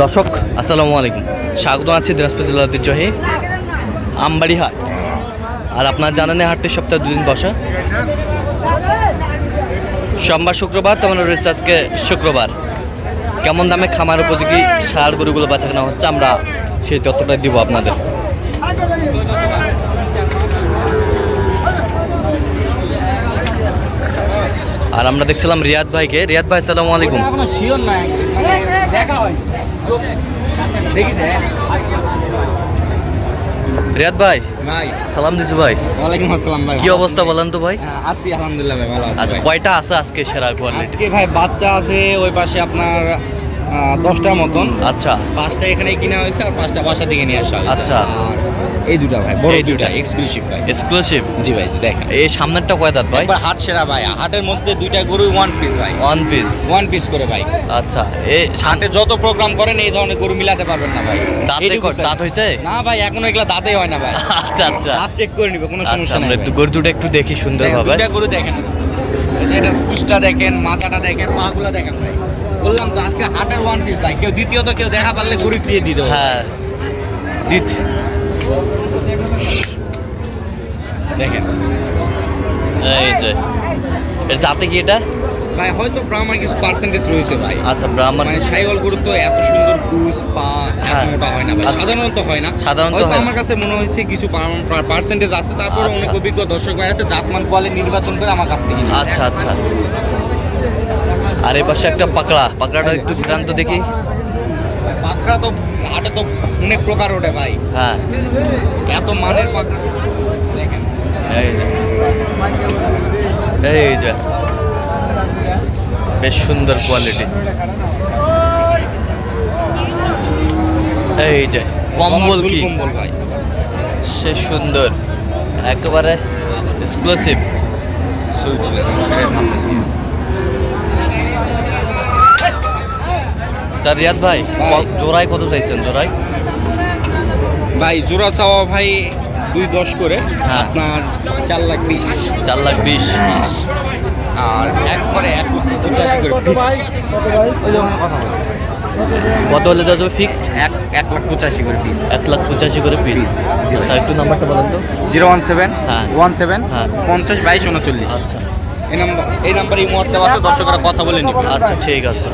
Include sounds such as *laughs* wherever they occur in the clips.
দর্শক, আসসালামু আলাইকুম। স্বাগত আছি দিনাজপুর জেলা ঐতিহ্যহী আমবাড়ি হাট আর আপনার জানেন হাটটি সপ্তাহে দুদিন বসে। সোমবার শুক্রবার, তেমন রয়েছে আজকে শুক্রবার। কেমন দামে খামার উপযোগী সার গরুগুলো বাঁচা কেনা হচ্ছে, আমরা সেই তথ্যটা দিব আপনাদের। আর আমরা দেখছিলাম রিয়াদ ভাইকে। রিয়াদ ভাই, আসসালামু আলাইকুম। রিয়াদ ভাই ভাই। সালাম দিছি ভাই। ওয়ালাইকুম আসসালাম ভাই কি অবস্থা বলেন তো ভাই? হ্যাঁ, আছি আলহামদুলিল্লাহ ভাই ভালো আছি আচ্ছা কয়টা আছে আজকে সেরা কোয়ালিটি আজকে ভাই বাচ্চা আছে ওই পাশে আপনার আহ, দশটার মতন। আচ্ছা। পাঁচটা এখানে কিনা হয়েছে আর পাঁচটা বাসা থেকে নিয়ে আসা হয়েছে। আচ্ছা। এই দুটা ভাই বড় এই দুটা। এক্সক্লুসিভ ভাই। এক্সক্লুসিভ জি ভাই দেখেন। এই সামনেরটা কয় দাঁত ভাই? হাট সেরা ভাই। হাটের মধ্যে দুইটা গরু ওয়ান পিস ভাই। ওয়ান পিস ওয়ান পিস করে ভাই। আচ্ছা এই হাটে যত প্রোগ্রাম করেন এই ধরনের গরু মিলাতে পারবেন না ভাই। দাঁতে দাঁত হয়েছে না ভাই এখনও এগুলা দাঁতেই হয় না ভাই। *laughs* আচ্ছা আচ্ছা। দাঁত চেক করে নিবে কোনো আচ্ছা সমস্যা আমরা নেই একটু গরু দুটো একটু দেখি সুন্দরভাবে। দুইটা গরু দেখেন। এই যে এটার কুচটা দেখেন মাথাটা দেখেন পাগুলা দেখেন ভাই। বললাম তো আজকে হাটের ওয়ান পিস ভাই। কেউ দ্বিতীয়ত কেউ দেখা পারলে গরু ফিরিয়ে দেবো। হ্যাঁ। দিচ্ছি। দেখেন। এই যে। এর জাতে কি এটা? ভাই হয়তো ব্রাহ্মার কিছু পার্সেন্টেজ রয়েছে ভাই। আচ্ছা ব্রাহ্মণ মানে সাইওয়াল গরু তো এত সুন্দর কুচ পা হ্যাঁ। মোটা হয় না ভাই। আচ্ছা। সাধারণত হয় না। সাধারণত হয় আমার কাছে মনে হয়েছে কিছু পার্সেন্টেজ আছে। তারপরে আচ্ছা। অনেক অভিজ্ঞ দর্শক ভাই আছে জাতমান কোয়ালে নির্বাচন করে আমার কাছ থেকে আচ্ছা আচ্ছা। আর এই পাশে একটা পাকড়া। পাকড়াটা একটু ঘুরান তো দেখি। পাকড়া তো হাটে তো অনেক প্রকার ওঠে ভাই। হ্যাঁ। এত মানের পাকড়া। এই যে। এই যে। বেশ সুন্দর কোয়ালিটি এই যে কম্বল কি? কম্বল ভাই। সে সুন্দর। একেবারে এক্সক্লুসিভ তা রিয়াদ ভাই জোড়ায় কত চাইছেন জোড়ায়? ভাই জোড়া চাওয়া ভাই দুই দশ করে হ্যাঁ। আপনার চার লাখ বিশ। চার লাখ বিশ। আর একবারে এক লক্ষ পঁচাশি করে কত হলে দেওয়া যাবে ফিক্সড এক এক লাখ পঁচাশি করে পিস এক লাখ পঁচাশি করে পিস। আচ্ছা একটু নাম্বারটা বলেন তো। জিরো ওয়ান সেভেন হ্যাঁ। ওয়ান সেভেন হ্যাঁ। পঞ্চাশ বাইশ উনচল্লিশ। আচ্ছা। এই নাম্বার এই নাম্বার হোয়াটসঅ্যাপ আছে দর্শকরা কথা বলে নিবে। আচ্ছা ঠিক আছে।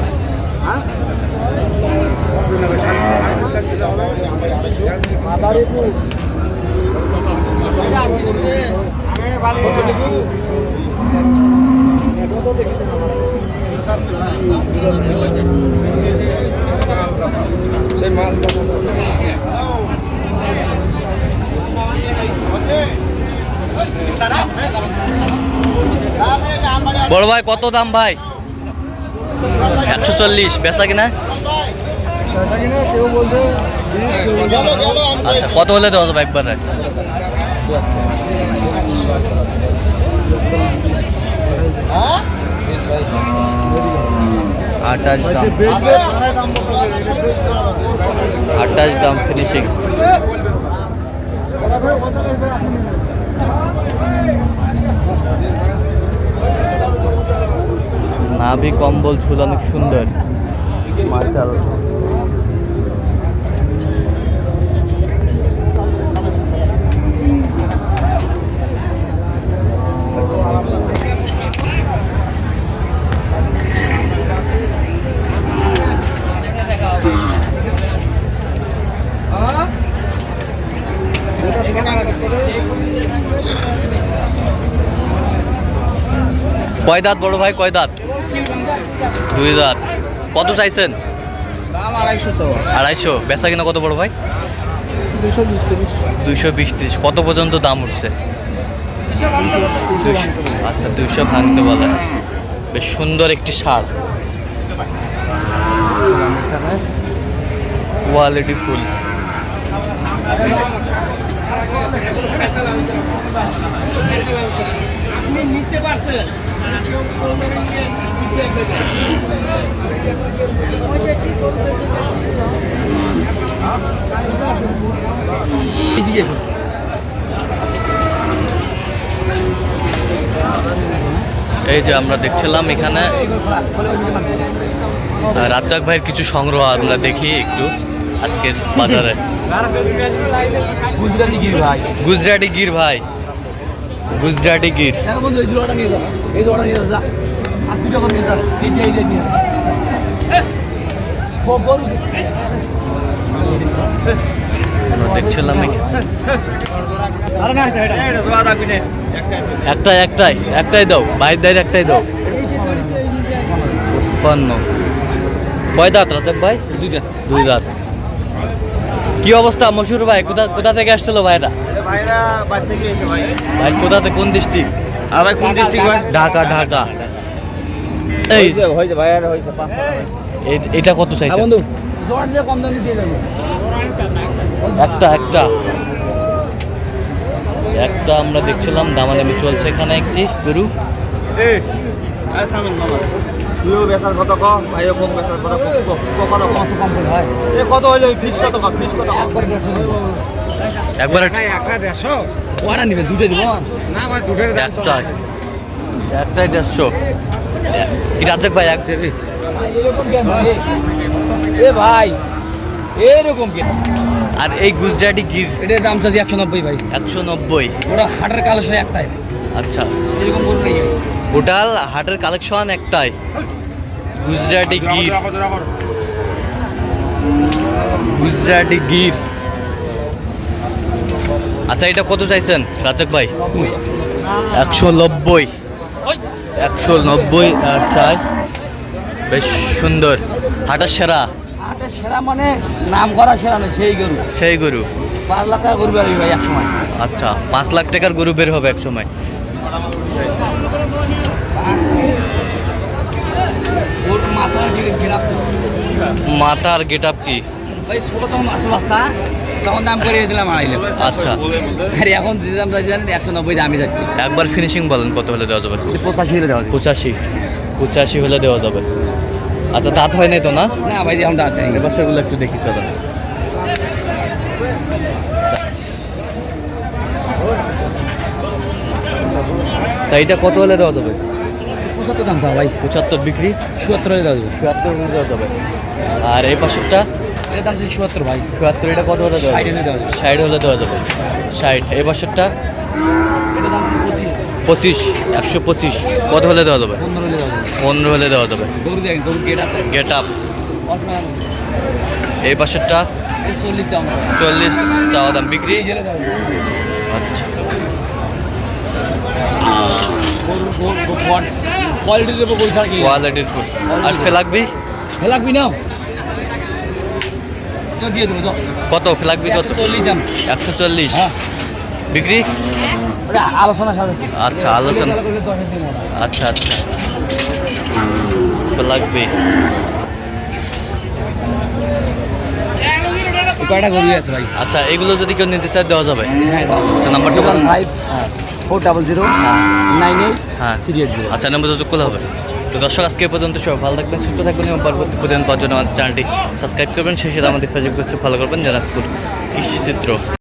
বড় ভাই কত দাম ভাই? একশো চল্লিশ বেচা কিনা? আচ্ছা কত হলে দেওয়া যাবে একবারে? আঠাশ দাম। আঠাশ দাম ফিনিশিং নাভি কম্বল ঝুল অনেক সুন্দর। মার্শাল কয় দাঁত বড় ভাই? কয় দাঁত? দুই দাঁত কত চাইছেন? আড়াইশো বেচা কিনা কত বড় ভাই? দুইশো বিশ ত্রিশ। কত পর্যন্ত দাম উঠছে? আচ্ছা দুইশো ভাঙতে বলে। বেশ সুন্দর একটি সার। Quality full. নিতে পারছেন। এই যে আমরা দেখছিলাম এখানে। রাজ্জাক ভাইয়ের কিছু সংগ্রহ আমরা দেখি একটু আজকের বাজারে। গুজরাটি গির ভাই। গুজরাটি গির ভাই। গুজরাটি গির। দেখছিলাম একটাই একটাই একটাই দাও। বাইর দায়ের একটাই দাও। পুষ্পান্ন কয় দাঁত রাজাক ভাই? দুইটা দুই দাঁত। কি অবস্থা মশুর ভাই? কোথা কোথা থেকে আসছিল ভাইরা? ভাই। ভাই কোথা থেকে কোন ডিস্ট্রিক্ট আর ভাই কোন ডিস্ট্রিক্ট ভাই? ঢাকা ঢাকা। এই। হয়েছে ভাই আর হয়েছে এটা কত চাইছে বন্ধু। জোড়া দিয়ে কম দামে দিয়ে দেবো। একটা একটা। একটা আমরা দেখছিলাম দামাদামি চলছে এখানে একটি। গরু। তুইও বেচার কত ভাইও কম বেচার কত কম কত কম হয় এ কত হইল? ফিস কত ক ফিস কত একবার একটা দেড়শো। ওরা নিবে দুটো দিব। না ভাই দুটোর দাম একটা। একটাই দেড়শো। কি রাজ্জাক ভাই এক। এ ভাই এরকম কেন আর এই গুজরাটি গির। এটার দাম চাচ্ছি একশো নব্বই ভাই। একশো নব্বই। ওরা হাটের কালেকশন একটাই। আচ্ছা। এরকম বলতে টোটাল হাটের কালেকশন একটাই। গুজরাটি গির। গুজরাটি গির। আচ্ছা এটা কত চাইছেন রাজাক ভাই? একশো নব্বই। একশো নব্বই আর চাই বেশ সুন্দর। হাটার সেরা? হাটের সেরা মানে নাম করা সেরা না সেই গরু। সেই গরু। পাঁচ লাখ টাকা গরু বেরোবে ভাই এক সময় আচ্ছা পাঁচ লাখ টাকার গরু বের হবে এক সময় মাথার গেট আপ কি? ভাই ছোট তখন আসো বাস্তা তখন দাম করে গেছিলাম আড়াই লাখ আচ্ছা। আর এখন যে দাম চাইছি জানেন একশো নব্বই দামে যাচ্ছে। একবার ফিনিশিং বলেন কত হলে দেওয়া যাবে? পঁচাশি হলে দেওয়া পঁচাশি। পঁচাশি হলে দেওয়া যাবে। আচ্ছা দাঁত হয় নাই তো না? না ভাই এখন দাঁত নেই এবারগুলো একটু দেখি চলো। তা এটা কত হলে দেওয়া যাবে? পঁচাত্তর দাম চাও ভাই। পঁচাত্তর বিক্রি? চুয়াত্তর হলে দেওয়া যাবে। চুয়াত্তর হলে দেওয়া যাবে। আর এই পাশেরটা? এটার দাম চাইছি চুয়াত্তর ভাই। চুয়াত্তর এটা কত হলে দেওয়া যাবে? ষাট হলে দেওয়া যাবে। ষাট এই পাশেরটা এটার দাম পঁচিশ। পঁচিশ একশো পঁচিশ। কত হলে দেওয়া যাবে? পনেরো হলে দেওয়া যাবে। পনেরো হলে দেওয়া যাবে। গরু দেখেন গরু গেট আপ এই পাশেরটা চল্লিশ চাওয়া দাম। বিক্রি? আচ্ছা। কোয়ালিটি দেবো গরু কি কোয়ালিটির ফুড আর ফেলাকবি? লাগবি না। কত ফেলাকবি কত একশো চল্লিশ একশো চল্লিশ? হ্যাঁ। বিক্রি? আলোচনা আচ্ছা আলোচনা। আচ্ছা আচ্ছা। এই কয়টা গরু আছে ভাই? আচ্ছা এগুলো যদি কেউ নিতে চায় দেওয়া যাবে। হ্যাঁ আচ্ছা নাম্বারটা five four double zero nine eight হ্যাঁ। থ্রি এইট জিরো আচ্ছা নাম্বার যোগ করলে হবে। তো দর্শক, আজকে পর্যন্ত সব ভালো থাকবেন, সুস্থ থাকবেন এবং পরবর্তী পর্যন্ত পাওয়ার জন্য আমাদের চ্যানেলটি সাবস্ক্রাইব করবেন। সেই সাথে আমাদের ফেসবুক পেজটি ফলো করবেন জানাসপুর কৃষি চিত্র